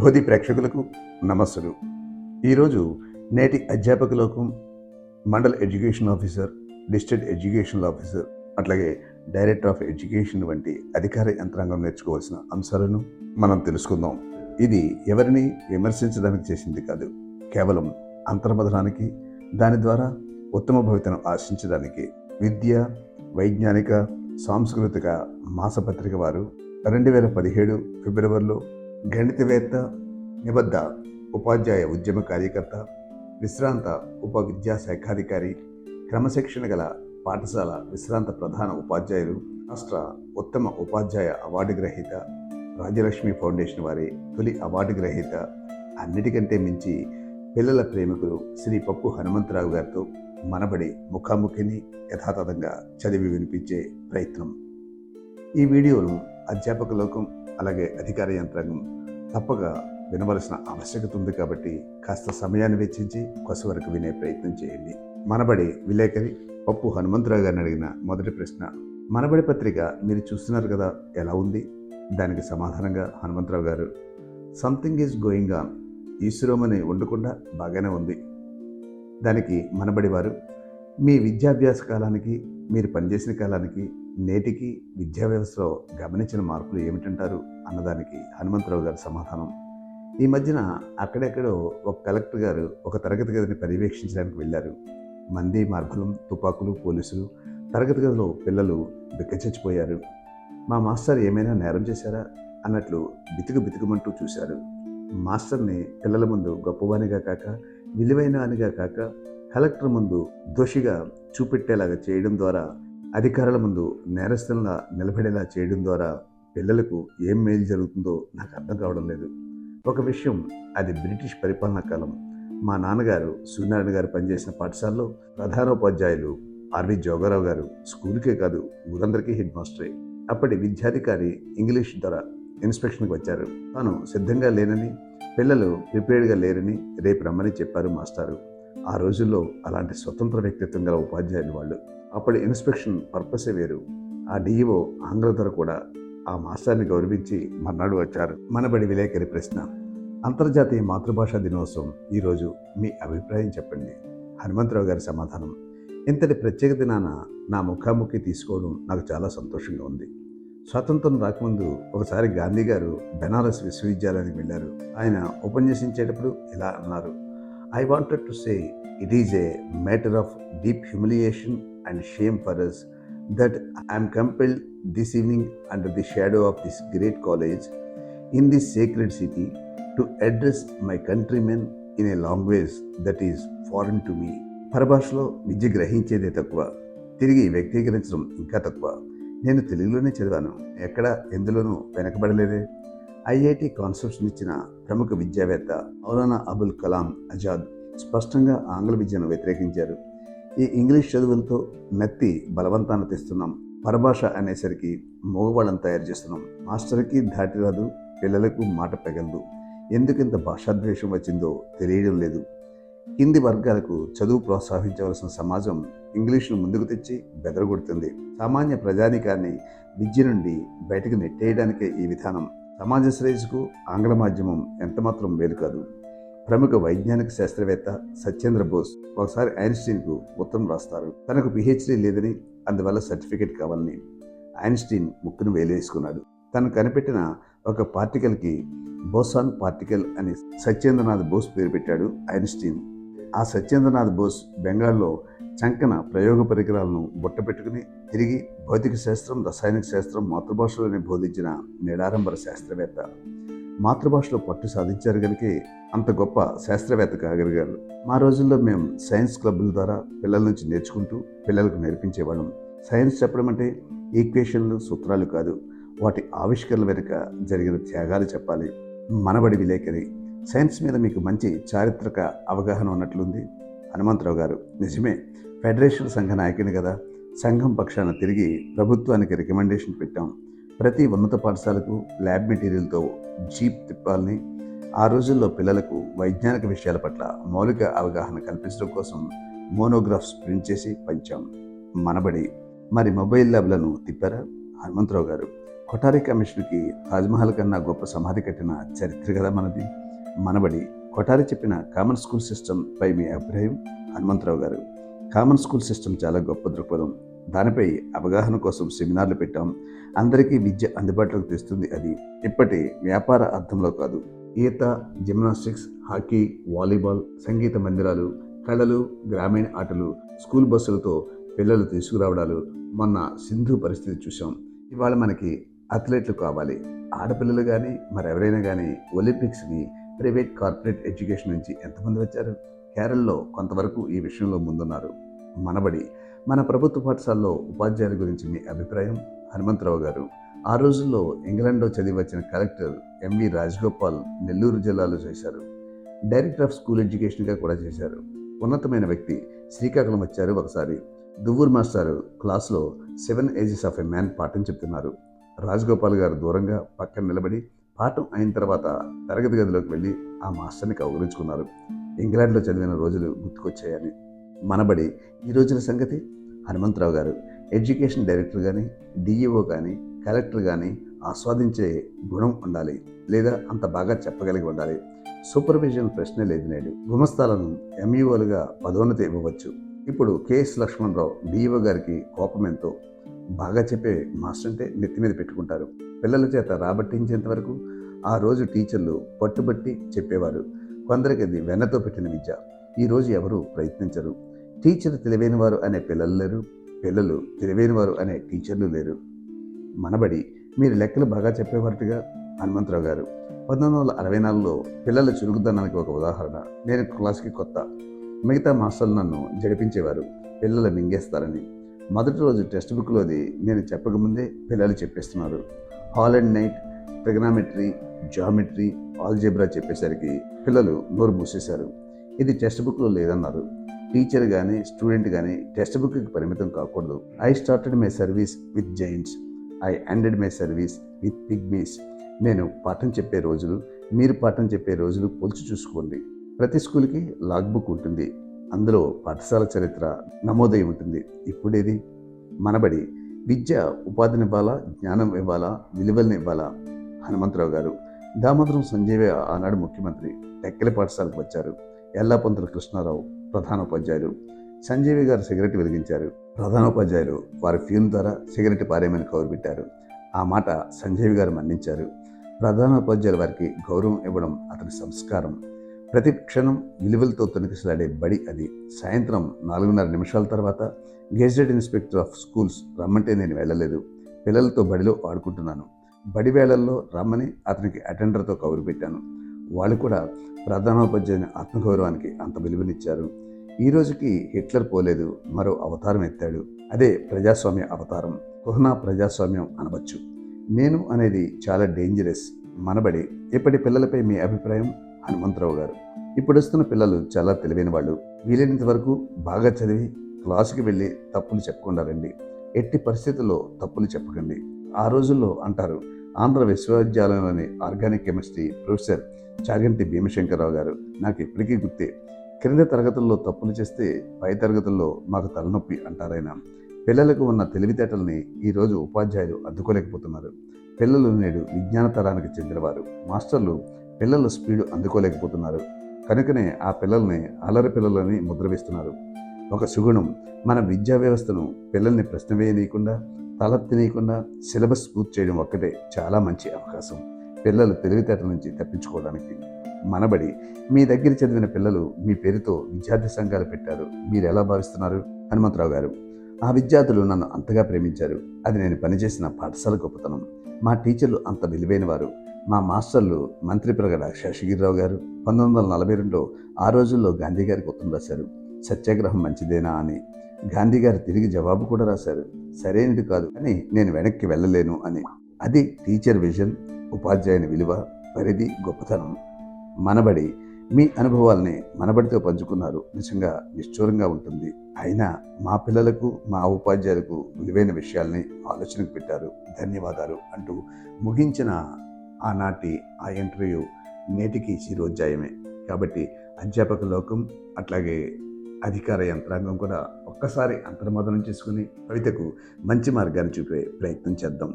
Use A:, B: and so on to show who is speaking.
A: బోధి ప్రేక్షకులకు నమస్సులు. ఈరోజు నేటి అధ్యాపక లోకం mandal education officer district education officer అట్లాగే డైరెక్టర్ ఆఫ్ ఎడ్యుకేషన్ వంటి అధికార యంత్రాంగం నేర్చుకోవాల్సిన అంశాలను మనం తెలుసుకుందాం. ఇది ఎవరిని విమర్శించడానికి చేసింది కాదు కేవలం అంతర్మధనానికి దాని ద్వారా ఉత్తమ భవితను ఆశించడానికి విద్య వైజ్ఞానిక సాంస్కృతిక మాసపత్రిక వారు రెండు వేల పదిహేడు ఫిబ్రవరిలో గణితవేత్త నిబద్ధ ఉపాధ్యాయ ఉద్యమ కార్యకర్త విశ్రాంత ఉప విద్యా శాఖాధికారి క్రమశిక్షణ గల పాఠశాల విశ్రాంత ప్రధాన ఉపాధ్యాయులు రాష్ట్ర ఉత్తమ ఉపాధ్యాయ అవార్డు గ్రహీత రాజ్యలక్ష్మి ఫౌండేషన్ వారి తొలి అవార్డు గ్రహీత అన్నిటికంటే మించి పిల్లల ప్రేమికులు శ్రీ పప్పు హనుమంతరావు గారితో మనబడి ముఖాముఖిని యథాతథంగా చదివి వినిపించే ప్రయత్నం. ఈ వీడియోను అధ్యాపక లోకం అలాగే అధికార యంత్రాంగం తప్పక వినవలసిన ఆవశ్యకత ఉంది కాబట్టి కాస్త సమయాన్ని వెచ్చించి కొస వరకు వినే ప్రయత్నం చేయండి. మనబడి విలేకరి పప్పు హనుమంతరావు గారిని అడిగిన మొదటి ప్రశ్న మనబడి పత్రిక మీరు చూస్తున్నారు కదా ఎలా ఉంది? దానికి సమాధానంగా హనుమంతరావు గారు సంథింగ్ ఈజ్ గోయింగ్ ఆన్ ఈశ్వరోమని ఉండకుండా బాగానే ఉంది. దానికి మనబడి వారు మీ విద్యాభ్యాస కాలానికి మీరు పనిచేసిన కాలానికి నేటికి విద్యా వ్యవస్థలో గమనించిన మార్పులు ఏమిటంటారు అన్నదానికి హనుమంతరావు గారి సమాధానం. ఈ మధ్యన అక్కడెక్కడో ఒక కలెక్టర్ గారు ఒక తరగతి గదిని పర్యవేక్షించడానికి వెళ్ళారు. మంది మార్బలం తుపాకులు పోలీసులు తరగతి గదిలో పిల్లలు బిక్కచచ్చిపోయారు. మా మాస్టర్ ఏమైనా నేరం చేశారా అన్నట్లు బితుకు బితుకుమంటూ చూశారు. మాస్టర్ని పిల్లల ముందు గొప్పవానిగా కాక విలువైన అనిగా కాక కలెక్టర్ ముందు దోషిగా చూపెట్టేలాగా చేయడం ద్వారా అధికారుల ముందు నేరస్తులను నిలబడేలా చేయడం ద్వారా పిల్లలకు ఏం మేలు జరుగుతుందో నాకు అర్థం కావడం లేదు. ఒక విషయం అది బ్రిటిష్ పరిపాలనా కాలం. మా నాన్నగారు సూర్యనారాయణ గారు పనిచేసిన పాఠశాలలో ప్రధానోపాధ్యాయులు ఆర్వి జోగారావు గారు స్కూల్కే కాదు ఊరందరికీ హెడ్ మాస్టరే. అప్పటి విద్యాధికారి ఇంగ్లీష్ ద్వారా ఇన్స్పెక్షన్కి వచ్చారు. తాను సిద్ధంగా లేనని పిల్లలు ప్రిపేర్డ్గా లేరని రేపు రమ్మని చెప్పారు మాస్టారు. ఆ రోజుల్లో అలాంటి స్వతంత్ర వ్యక్తిత్వం గల ఉపాధ్యాయులు వాళ్ళు. అప్పటి ఇన్స్పెక్షన్ పర్పసే వేరు. ఆ డిఈఓ ఆంగ్లధర కూడా ఆ మాస్టర్ని గౌరవించి మర్నాడు వచ్చారు. మనబడి విలేకరి ప్రశ్న. అంతర్జాతీయ మాతృభాషా దినోత్సవం ఈరోజు మీ అభిప్రాయం చెప్పండి. హనుమంతరావు గారి సమాధానం. ఇంతటి ప్రత్యేక దినాన నా ముఖాముఖి తీసుకోవడం నాకు చాలా సంతోషంగా ఉంది. స్వాతంత్రం రాకముందు ఒకసారి గాంధీ గారు బెనారస్ విశ్వవిద్యాలయానికి వెళ్ళారు. ఆయన ఉపన్యసించేటప్పుడు ఇలా అన్నారు. I wanted to say it is a matter of deep humiliation and shame for us that I'm compelled this evening under the shadow of this great college in this secret city to address my countrymen in a language that is foreign to me పరభాషలో విద్య గ్రహించేదే తక్కువ. తిరిగి వ్యక్తీకరించడం ఇంకా తక్కువ. నేను తెలుగులోనే చదివాను. ఎక్కడ ఎందులోనూ వెనకబడలేదే. ఐఐటి కాన్సెప్ట్స్ని ఇచ్చిన ప్రముఖ విద్యావేత్త మౌలానా అబుల్ కలాం ఆజాద్ స్పష్టంగా ఆంగ్ల విద్యను వ్యతిరేకించారు. ఈ ఇంగ్లీష్ చదువులతో నెత్తి బలవంతాన్ని తెస్తున్నాం. పరభాష అనేసరికి మగవాళ్ళని తయారు చేస్తున్నాం. మాస్టర్కి దాటి రాదు పిల్లలకు మాట పెగలదు. ఎందుకింత భాషాద్వేషం వచ్చిందో తెలియడం లేదు. కింది వర్గాలకు చదువు ప్రోత్సహించవలసిన సమాజం ఇంగ్లీష్ను ముందుకు తెచ్చి బెదరగొడుతుంది. సామాన్య ప్రజానికాన్ని విద్య నుండి బయటకు నెట్టేయడానికే ఈ విధానం. సమాజ శ్రేయస్సుకు ఆంగ్ల మాధ్యమం ఎంతమాత్రం వేలు కాదు. ప్రముఖ వైజ్ఞానిక శాస్త్రవేత్త సత్యేంద్ర బోస్ ఒకసారి ఐన్స్టీన్కు ఉత్తరం రాస్తారు. తనకు పిహెచ్డీ లేదని అందువల్ల సర్టిఫికేట్ కావాలని ఐన్స్టీన్ ముక్కును వేలేసుకున్నాడు. తను కనిపెట్టిన ఒక పార్టికల్కి బోసాన్ పార్టికల్ అని సత్యేంద్రనాథ్ బోస్ పేరు పెట్టాడు ఐన్స్టీన్. ఆ సత్యేంద్రనాథ్ బోస్ బెంగాల్లో చంకన ప్రయోగ పరికరాలను బుట్టపెట్టుకుని తిరిగి భౌతిక శాస్త్రం రసాయనిక శాస్త్రం మాతృభాషలోనే బోధించిన నిడారంబర శాస్త్రవేత్త. మాతృభాషలో పట్టు సాధించారు కనుక అంత గొప్ప శాస్త్రవేత్త కాగలిగారు మా రోజుల్లో మేము సైన్స్ క్లబ్ల ద్వారా పిల్లల నుంచి నేర్చుకుంటూ పిల్లలకు నేర్పించేవాళ్ళం. సైన్స్ చెప్పడం అంటే ఈక్వేషన్లు సూత్రాలు కాదు. వాటి ఆవిష్కరణల వెనుక జరిగిన త్యాగాలు చెప్పాలి. మనబడి విలేకరి. సైన్స్ మీద మీకు మంచి చారిత్రక అవగాహన ఉన్నట్లుంది. హనుమంతరావు గారు. నిజమే ఫెడరేషన్ సంఘ నాయకుని కదా. సంఘం పక్షాన తిరిగి ప్రభుత్వానికి రికమెండేషన్ పెట్టాం. ప్రతి ఉన్నత పాఠశాలకు ల్యాబ్ మెటీరియల్తో జీప్ తిప్పాలని ఆ రోజుల్లో పిల్లలకు వైజ్ఞానిక విషయాల పట్ల మౌలిక అవగాహన కల్పించడం కోసం మోనోగ్రాఫ్స్ ప్రింట్ చేసి పంచాం. మనబడి మరి మొబైల్ ల్యాబ్లను తిప్పారా? హనుమంతరావు గారు కొఠారి కమిషన్కి తాజ్మహల్ కన్నా గొప్ప సమాధి కట్టిన చరిత్ర కదా మనది. మనబడి కొఠారి చెప్పిన కామన్ స్కూల్ సిస్టమ్ పై మీ అభిప్రాయం? హనుమంతరావు గారు కామన్ స్కూల్ సిస్టమ్ చాలా గొప్ప దృక్పథం. దానిపై అవగాహన కోసం సెమినార్లు పెట్టాం. అందరికీ విద్య అందుబాటులోకి తెస్తుంది అది. ఇప్పటి వ్యాపార అర్థంలో కాదు. ఈత జిమ్నాస్టిక్స్ హాకీ వాలీబాల్ సంగీత మందిరాలు కళలు గ్రామీణ ఆటలు స్కూల్ బస్సులతో పిల్లలు తీసుకురావడాలు మొన్న సింధు పరిస్థితి చూసాం ఇవాళ మనకి అథ్లెట్లు కావాలి. ఆడపిల్లలు కానీ మరెవరైనా కానీ ఒలింపిక్స్కి ప్రైవేట్ కార్పొరేట్ ఎడ్యుకేషన్ నుంచి ఎంతమంది వచ్చారు? కేరళలో కొంతవరకు ఈ విషయంలో ముందున్నారు. మనబడి మన ప్రభుత్వ పాఠశాలలో ఉపాధ్యాయుల గురించి మీ అభిప్రాయం? హనుమంతరావు గారు ఆ రోజుల్లో ఇంగ్లాండ్లో చదివి వచ్చిన కలెక్టర్ ఎంవి రాజగోపాల్ నెల్లూరు జిల్లాలో చేశారు. డైరెక్టర్ ఆఫ్ స్కూల్ ఎడ్యుకేషన్గా కూడా చేశారు. ఉన్నతమైన వ్యక్తి శ్రీకాకుళం వచ్చారు ఒకసారి. దువ్వూరు మాస్టారు క్లాస్లో seven ages of a man పాఠం చెప్తున్నారు. రాజగోపాల్ గారు దూరంగా పక్కన నిలబడి పాఠం అయిన తర్వాత తరగతి గదిలోకి వెళ్ళి ఆ మాస్టర్ని కౌగులించుకున్నారు. ఇంగ్లాండ్లో చదివిన రోజులు గుర్తుకొచ్చాయని మనబడి ఈ రోజున సంగతి? హనుమంతరావు గారు ఎడ్యుకేషన్ డైరెక్టర్ కానీ డిఈఓ కానీ కలెక్టర్ కానీ ఆస్వాదించే గుణం ఉండాలి లేదా అంత బాగా చెప్పగలిగి ఉండాలి. సూపర్విజన్ ప్రశ్నే లేదు నేడు. గుమస్తాలను ఎంఈఓలుగా పదోన్నతి ఇవ్వవచ్చు. ఇప్పుడు కెఎస్ లక్ష్మణరావు డిఈఓ గారికి కోపం ఎంతో బాగా చెప్పే మాస్టర్ అంటే నెత్తి మీద పెట్టుకుంటారు. పిల్లల చేత రాబట్టించేంత వరకు ఆ రోజు టీచర్లు పట్టుబట్టి చెప్పేవారు. కొందరికి అది వెన్నతో పెట్టిన విద్య. ఈరోజు ఎవరు ప్రయత్నించరు. టీచర్ తెలివైన వారు అనే పిల్లలు లేరు. పిల్లలు తెలివైన వారు అనే టీచర్లు లేరు. మనబడి మీరు లెక్కలు బాగా చెప్పేవారుగా హనుమంతరావు గారు. పంతొమ్మిది వందల అరవై నాలుగులో పిల్లల చురుకుదనానికి ఒక ఉదాహరణ. నేను క్లాస్కి కొత్త. మిగతా మాస్టర్లు నన్ను జడిపించేవారు. పిల్లలు మింగేస్తారని. మొదటి రోజు టెక్స్ట్ బుక్లోది నేను చెప్పకముందే పిల్లలు చెప్పేస్తున్నారు. Hall and Knight trigonometry geometry algebra చెప్పేసరికి పిల్లలు నోరు మూసేశారు. ఇది టెక్స్ట్ బుక్లో లేదన్నారు. టీచర్ కానీ స్టూడెంట్ కానీ టెక్స్ట్ బుక్కి పరిమితం కాకూడదు. I started my service with giants. I ended my service with pygmies. నేను పాఠం చెప్పే రోజులు మీరు పాఠం చెప్పే రోజులు పోల్చి చూసుకోండి. ప్రతి స్కూల్కి లాగ్ బుక్ ఉంటుంది. అందులో పాఠశాల చరిత్ర నమోదై ఉంటుంది. ఇప్పుడేది? మనబడి విద్య ఉపాధిని ఇవ్వాలా జ్ఞానం ఇవ్వాలా విలువల్ని ఇవ్వాలా? హనుమంతరావు గారు దామోదరం సంజీవ ఆనాడు ముఖ్యమంత్రి. టెక్కలి పాఠశాలకు వచ్చారు. ఎల్లాపంతుల కృష్ణారావు. ప్రధానోపాధ్యాయులు. సంజీవి గారు సిగరెట్ వెలిగించారు. ప్రధానోపాధ్యాయులు వారి ఫ్యూన్ ద్వారా సిగరెట్ పారేయమని కౌరు పెట్టారు ఆ మాట సంజీవి గారు మన్నించారు. ప్రధానోపాధ్యాయుల వారికి గౌరవం ఇవ్వడం అతని సంస్కారం. ప్రతి క్షణం విలువలతో తొనికిసలాడే బడి అది. సాయంత్రం నాలుగున్నర నిమిషాల తర్వాత గెజెట్ ఇన్స్పెక్టర్ ఆఫ్ స్కూల్స్ రమ్మంటే నేను వెళ్ళలేదు. పిల్లలతో బడిలో ఆడుకుంటున్నాను. బడి వేళల్లో రమ్మని అతనికి అటెండర్తో కౌరు పెట్టాను వాళ్ళు కూడా ప్రధానోపాధ్యాయుని ఆత్మగౌరవానికి అంత విలువనిచ్చారు. ఈ రోజుకి హిట్లర్ పోలేదు మరో అవతారం ఎత్తాడు. అదే ప్రజాస్వామ్య అవతారం. కుహనా ప్రజాస్వామ్యం అనవచ్చు. నేను అనేది చాలా డేంజరస్ మనబడి ఇప్పటి పిల్లలపై మీ అభిప్రాయం హనుమంతరావు గారు. ఇప్పుడు వస్తున్న పిల్లలు చాలా తెలివైన వాళ్ళు వీలైనంత వరకు బాగా చదివి క్లాసుకి వెళ్ళి తప్పులు చెప్పకుండా రండి. ఎట్టి పరిస్థితుల్లో తప్పులు చెప్పకండి. ఆ రోజుల్లో అంటారు Andhra విశ్వవిద్యాలయంలోని organic chemistry professor Chaganti Bhimashankararao గారు. నాకు ఇప్పటికీ గుర్తే. క్రింద తరగతుల్లో తప్పులు చేస్తే పై తరగతుల్లో మాకు తలనొప్పి అంటారాయన. పిల్లలకు ఉన్న తెలివితేటల్ని ఈరోజు ఉపాధ్యాయులు అందుకోలేకపోతున్నారు. పిల్లలు నేడు విజ్ఞాన తరానికి చెందినవారు. మాస్టర్లు పిల్లల స్పీడు అందుకోలేకపోతున్నారు. కనుకనే ఆ పిల్లల్ని అల్లరి పిల్లలని ముద్ర వేస్తున్నారు. ఒక సుగుణం మన విద్యా వ్యవస్థను పిల్లల్ని ప్రశ్న వేయనీయకుండా తలెత్తనీయకుండా సిలబస్ పూర్తి చేయడం ఒక్కటే చాలా మంచి అవకాశం. పిల్లలు తెలివితేటల నుంచి తప్పించుకోవడానికి. మనబడి మీ దగ్గర చదివిన పిల్లలు మీ పేరుతో విద్యార్థి సంఘాలు పెట్టారు. మీరు ఎలా భావిస్తున్నారు? హనుమంతరావు గారు ఆ విద్యార్థులు నన్ను అంతగా ప్రేమించారు. అది నేను పనిచేసిన పాఠశాల గొప్పతనం. మా టీచర్లు అంత విలువైన వారు మా మాస్టర్లు మంత్రి ప్రగడ శేషగిరిరావు గారు పంతొమ్మిది వందల నలభై రెండులో ఆ రోజుల్లో గాంధీ గారికి ఉత్తరం రాశారు. సత్యాగ్రహం మంచిదేనా అని. గాంధీ గారు తిరిగి జవాబు కూడా రాశారు. సరైనది కాదు అని నేను వెనక్కి వెళ్ళలేను అని. అది టీచర్ విజన్ ఉపాధ్యాయుని విలువ పరిధి గొప్పతనం. మనబడి మీ అనుభవాల్ని మనబడితో పంచుకున్నారు. నిజంగా నిశ్చూరంగా ఉంటుంది. అయినా మా పిల్లలకు మా ఉపాధ్యాయులకు విలువైన విషయాల్ని ఆలోచనకు పెట్టారు. ధన్యవాదాలు అంటూ ముగించిన ఆనాటి ఆ ఇంటర్వ్యూ నేటికి శిరోధ్యాయమే. కాబట్టి అధ్యాపక లోకం అట్లాగే అధికార యంత్రాంగం కూడా ఒక్కసారి అంతర్మదనం చేసుకుని కవితకు మంచి మార్గాన్ని చూపే ప్రయత్నం చేద్దాం.